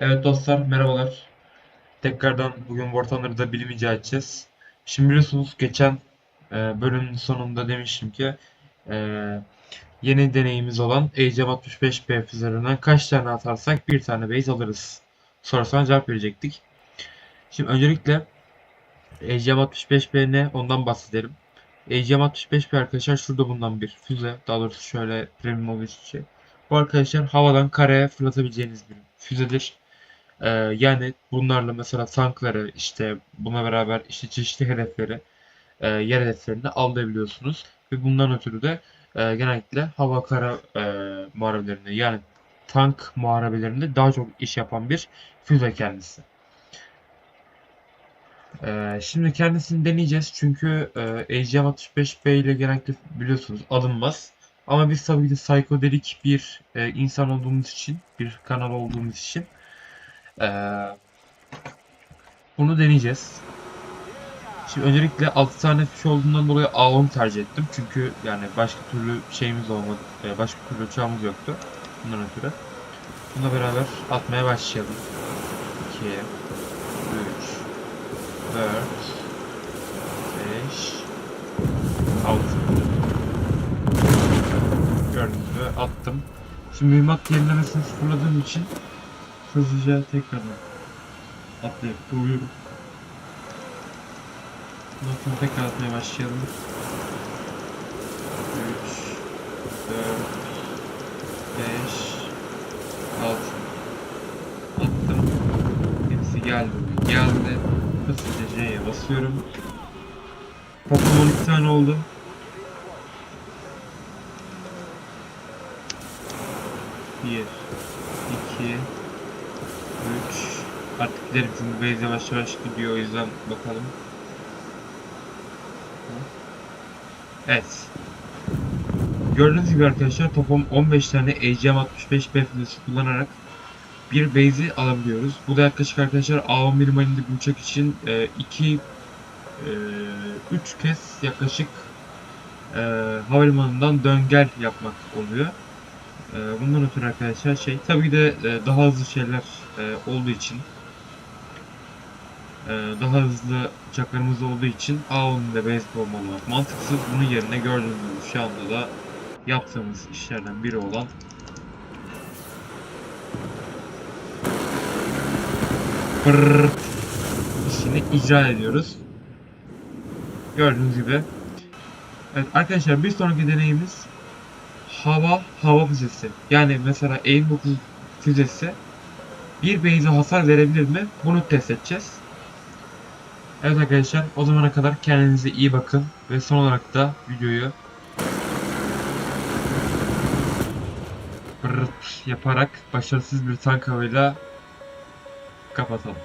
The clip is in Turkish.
Evet dostlar merhabalar. Tekrardan bugün War Thunder'da bilim edeceğiz. Şimdi biliyorsunuz geçen e, bölümün sonunda demiştim ki e, yeni deneyimiz olan AGM-65B füzelerinden kaç tane atarsak bir tane base alırız sorusuna cevap verecektik. Şimdi öncelikle AGM-65B ne ondan bahsedelim. AGM-65B arkadaşlar şurada bundan bir füze. Daha doğrusu şöyle premium olduğu için. Bu arkadaşlar havadan karaya fırlatabileceğiniz bir füzedir. Ee, yani bunlarla mesela tankları işte buna beraber işte çeşitli hedefleri e, yer hedeflerini avlayabiliyorsunuz. Ve bundan ötürü de e, genellikle hava kara e, muharebelerinde yani tank muharebelerinde daha çok iş yapan bir füze kendisi. Ee, şimdi kendisini deneyeceğiz çünkü e, AGM-65B ile genellikle biliyorsunuz alınmaz. Ama biz tabii ki de psikodelik bir e, insan olduğumuz için, bir kanal olduğumuz için e, bunu deneyeceğiz. Şimdi öncelikle 6 tane fiş olduğundan dolayı A10 tercih ettim. Çünkü yani başka türlü şeyimiz olmadı, e, başka türlü uçağımız yoktu. Bundan ötürü. Bununla beraber atmaya başlayalım. 2 3 4 5 6 Gördüğünüz gibi attım. Şimdi mühimmat yenilemesini sıfırladığım için hızlıca tekrardan atlayıp duruyorum. Sonra tekrar atmaya başlayalım. 3 4 5 6 Attım. Hepsi geldi. Geldi. Hızlıca C'ye basıyorum. Toplam 12 tane oldu. Bir, iki. Artık gidelim çünkü base yavaş yavaş gidiyor o yüzden bakalım. Evet. Gördüğünüz gibi arkadaşlar toplam 15 tane AGM-65B füzesi kullanarak bir base'i alabiliyoruz. Bu da yaklaşık arkadaşlar A11 Marine'de bir uçak için 2 3 kez yaklaşık e, havalimanından döngel yapmak oluyor. E, bundan ötürü arkadaşlar şey tabii de e, daha hızlı şeyler e, olduğu için e, daha hızlı uçaklarımız olduğu için A10'da base olmamak mantıksız. Bunun yerine gördüğünüz şu anda da yaptığımız işlerden biri olan Brrrt işini icra ediyoruz. Gördüğünüz gibi. Evet arkadaşlar bir sonraki deneyimiz hava hava füzesi. Yani mesela 9 füzesi bir base'e hasar verebilir mi? Bunu test edeceğiz. Evet arkadaşlar o zamana kadar kendinize iyi bakın ve son olarak da videoyu yaparak başarısız bir tank havayla kapatalım.